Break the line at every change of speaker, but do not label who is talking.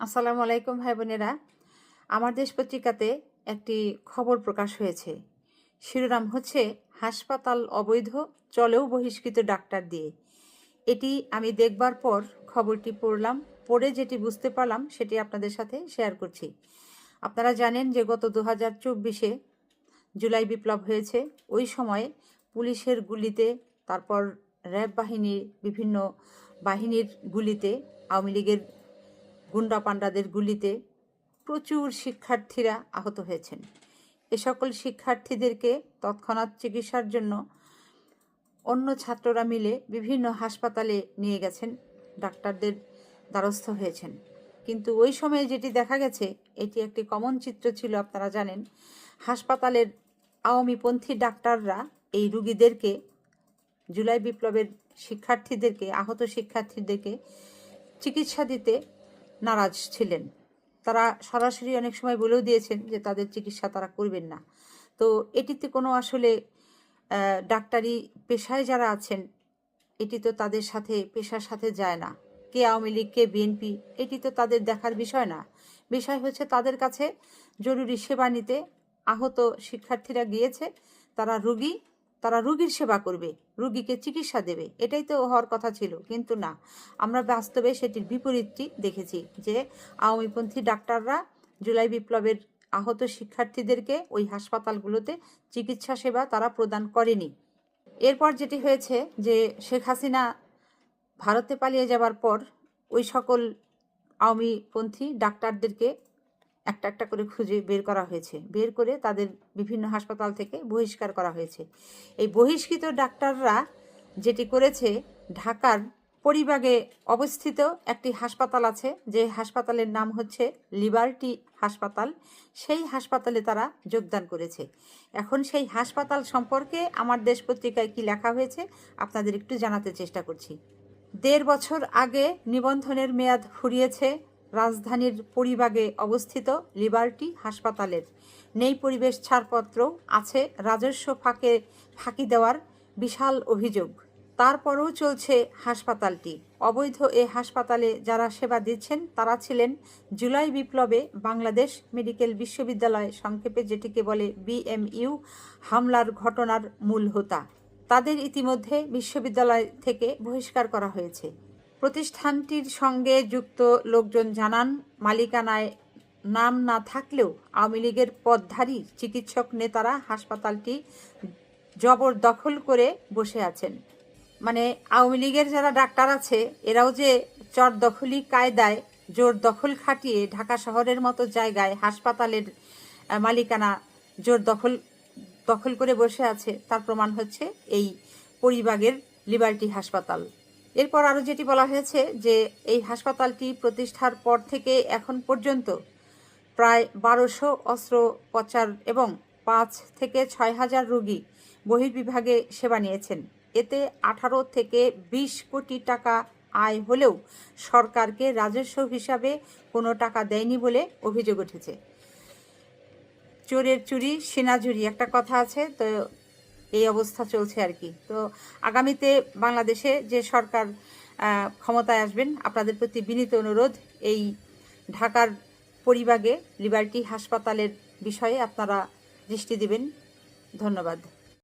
আসসালামু আলাইকুম ভাই বোনেরা। আমার দেশ পত্রিকাতে একটি খবর প্রকাশ হয়েছে। শিরোনাম হচ্ছে, হাসপাতাল অবৈধ, চলেও বহিষ্কৃত ডাক্তার দিয়ে। এটি আমি দেখবার পর খবরটি পড়লাম, পড়ে যেটি বুঝতে পারলাম, সেটি আপনাদের সাথে শেয়ার করছি। আপনারা জানেন যে গত দু হাজার চব্বিশে জুলাই বিপ্লব হয়েছে। ওই সময়ে পুলিশের গুলিতে, তারপর র্যাব বাহিনীর বিভিন্ন বাহিনীর গুলিতে আওয়ামী লীগের গুন্ডা পান্ডাদের গুলিতে প্রচুর শিক্ষার্থীরা আহত হয়েছেন। এ সকল শিক্ষার্থীদেরকে তৎক্ষণাৎ চিকিৎসার জন্য অন্য ছাত্ররা মিলে বিভিন্ন হাসপাতালে নিয়ে গেছেন, ডাক্তারদের দ্বারস্থ হয়েছেন। কিন্তু ওই সময়ে যেটি দেখা গেছে, এটি একটি কমন চিত্র ছিল, আপনারা জানেন। হাসপাতালের আওয়ামীপন্থী ডাক্তাররা এই রুগীদেরকে, জুলাই বিপ্লবের শিক্ষার্থীদেরকে, আহত শিক্ষার্থীদেরকে চিকিৎসা দিতে নারাজ ছিলেন। তারা সরাসরি অনেক সময় বলেও দিয়েছেন যে তাদের চিকিৎসা তারা করবেন না। তো এটিতে কোনো আসলে ডাক্তারি পেশায় যারা আছেন, এটি তো তাদের সাথে, পেশার সাথে যায় না। কে আওয়ামী লীগ, কে বিএনপি, এটি তো তাদের দেখার বিষয় না। বিষয় হচ্ছে তাদের কাছে জরুরি সেবা নিতে আহত শিক্ষার্থীরা গিয়েছে, তারা রুগী তারা রুগীর সেবা করবে, রুগীকে চিকিৎসা দেবে, এটাই তো হওয়ার কথা ছিল। কিন্তু না, আমরা বাস্তবে সেটির বিপরীতটি দেখেছি যে আওয়ামীপন্থী ডাক্তাররা জুলাই বিপ্লবের আহত শিক্ষার্থীদেরকে ওই হাসপাতালগুলোতে চিকিৎসা সেবা তারা প্রদান করেনি। এরপর যেটি হয়েছে যে শেখ হাসিনা ভারতে পালিয়ে যাবার পর ওই সকল আওয়ামীপন্থী ডাক্তারদেরকে একটা একটা করে খুঁজে বের করা হয়েছে। বের করে তাদের বিভিন্ন হাসপাতাল থেকে বহিষ্কার করা হয়েছে। এই বহিষ্কৃত ডাক্তাররা যেটি করেছে, ঢাকার পরিবাগে অবস্থিত একটি হাসপাতাল আছে, যে হাসপাতালের নাম হচ্ছে লিবার্টি হাসপাতাল। সেই হাসপাতালে তারা যোগদান করেছে। এখন সেই হাসপাতাল সম্পর্কে আমার দেশ পত্রিকায় কি লেখা হয়েছে, আপনাদের একটু জানাতে চেষ্টা করছি। দেড় বছর আগে নিবন্ধনের মেয়াদ ফুরিয়েছে রাজধানীর পরিবাগে অবস্থিত লিবার্টি হাসপাতালের নেই পরিবেশ ছাড়পত্র আছে রাজস্ব ফাঁকে, ফাঁকি দেওয়ার বিশাল অভিযোগ। তারপরেও চলছে হাসপাতালটি। অবৈধ এ হাসপাতালে যারা সেবা দিচ্ছেন, তারা ছিলেন জুলাই বিপ্লবে বাংলাদেশ মেডিকেল বিশ্ববিদ্যালয় সংক্ষেপে যেটিকে বলে বিএমইউ, হামলার ঘটনার মূল হোতা। তাদের ইতিমধ্যে বিশ্ববিদ্যালয় থেকে বহিষ্কার করা হয়েছে। প্রতিষ্ঠানটির সঙ্গে যুক্ত লোকজন জানান, মালিকানায় নাম না থাকলেও আওয়ামী লীগের পদধারী চিকিৎসক নেতারা হাসপাতালটি জবরদখল করে বসে আছেন। মানে আওয়ামী লীগের যারা ডাক্তার আছে, এরাও যে চর দখলি কায়দায় জোর দখল খাটিয়ে ঢাকা শহরের মতো জায়গায় হাসপাতালের মালিকানা জোর দখল দখল করে বসে আছে, তার প্রমাণ হচ্ছে এই পরিবাগের লিবার্টি হাসপাতাল। এরপর আরও যেটি বলা হয়েছে যে এই হাসপাতালটি প্রতিষ্ঠার পর থেকে এখন পর্যন্ত প্রায় বারোশো অস্ত্রোপচার এবং পাঁচ থেকে ছয় হাজার রোগী বহির্বিভাগে সেবা নিয়েছেন। এতে আঠারো থেকে বিশ কোটি টাকা আয় হলেও সরকারকে রাজস্ব হিসাবে কোনো টাকা দেয়নি বলে অভিযোগ উঠেছে। চোরের চুরি সিনাঝুরি একটা কথা আছে, তো এই অবস্থা চলছে আর কি। তো আগামীতে বাংলাদেশে যে সরকার ক্ষমতায় আসবেন, আপনাদের প্রতি বিনীত অনুরোধ, এই ঢাকার পরিবাগে লিবার্টি হাসপাতালের বিষয়ে আপনারা দৃষ্টি দিবেন। ধন্যবাদ।